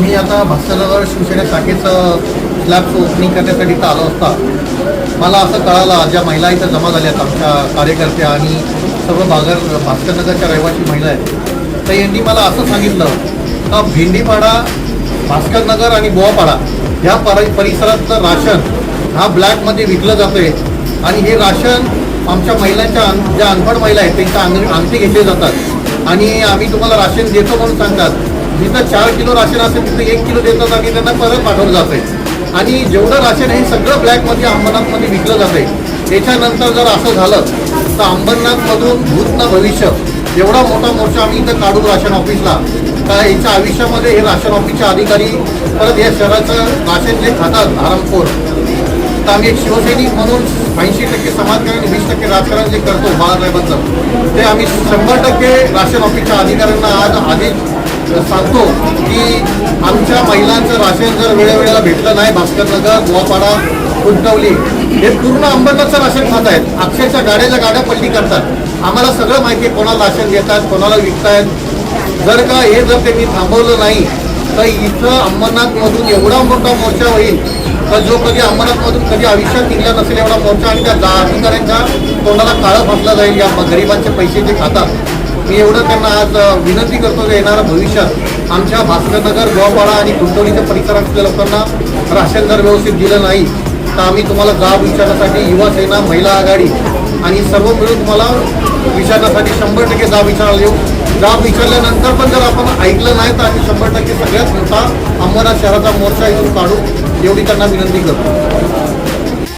मी आता भास्करनगर शिवसेना शाखेचं स्लॅबचं ओपनिंग करण्यासाठी तर आलो असता मला असं कळालं ज्या महिला इथं जमा झाल्यात आमच्या कार्यकर्त्या आणि सर्व भागर भास्करनगरच्या रहिवासी महिला आहेत तर यांनी मला असं सांगितलं का भेंडीपाडा भास्करनगर आणि गोवापाडा ह्या पर परिसरातलं राशन हा ब्लॅकमध्ये विकलं जातंय आणि हे राशन आमच्या महिलांच्या ज्या अनपढ महिला आहेत त्यांच्या अंग अंगठी घेतले जातात आणि आम्ही तुम्हाला राशन देतो म्हणून सांगतात. जिथं चार किलो राशन असेल तिथं एक किलो देतात आणि त्यांना परत पाठवलं जातंय. आणि जेवढं राशन हे सगळं ब्लॅकमध्ये अंबरनाथमध्ये विकलं जातंय. त्याच्यानंतर जर असं झालं तर अंबरनाथमधून भूत भविष्य एवढा मोठा मोर्चा आम्ही इथं काढू राशन ऑफिसला तर याच्या आयुष्यामध्ये हे राशन ऑफिसचे अधिकारी परत या शहराचं राशन जे खातात आरामखोर तर आम्ही एक शिवसैनिक म्हणून ऐंशी टक्के समाजकारण वीस टक्के राजकारण जे करतो बाळासाहेबांचं ते आम्ही शंभर टक्के राशन ऑफिसच्या अधिकाऱ्यांना आज आदेश सांगतो की आमच्या महिलांचं राशन जर वेळेवेळेला भेटलं नाही भास्करनगर गोवापाडा कुंटवली हे पूर्ण अंबरनाथचं राशन खात आहेत. अक्षरशः गाड्याच्या गाड्या पलटी करतात. आम्हाला सगळं माहिती आहे कोणाला राशन घेतात कोणाला विकतायत. जर का हे जर त्यांनी थांबवलं नाही तर इथं अंबरनाथमधून एवढा मोठा मोर्चा होईल तर जो कधी अंबरनाथमधून कधी आयुष्यात निघला नसेल एवढा मोर्चा आणि त्या अधिकाऱ्यांच्या तोंडाला काळं फासलं जाईल या गरिबांचे पैसे जे खातात मी एवढं त्यांना आज विनंती करतो की येणाऱ्या भविष्यात आमच्या भास्करनगर गोवापाडा आणि गुंतवणुकीच्या परिसरातल्या लोकांना राशन जर व्यवस्थित दिलं नाही तर आम्ही तुम्हाला जाब विचारण्यासाठी युवा सेना महिला आघाडी आणि सर्व मिळून तुम्हाला विचारण्यासाठी शंभर टक्के जाब विचारायला येऊ. जाब विचारल्यानंतर पण जर आपण ऐकलं नाही तर आम्ही शंभर टक्के सगळ्यात मोठा अंबरनाथ शहराचा मोर्चा इथून काढू एवढी त्यांना विनंती करतो.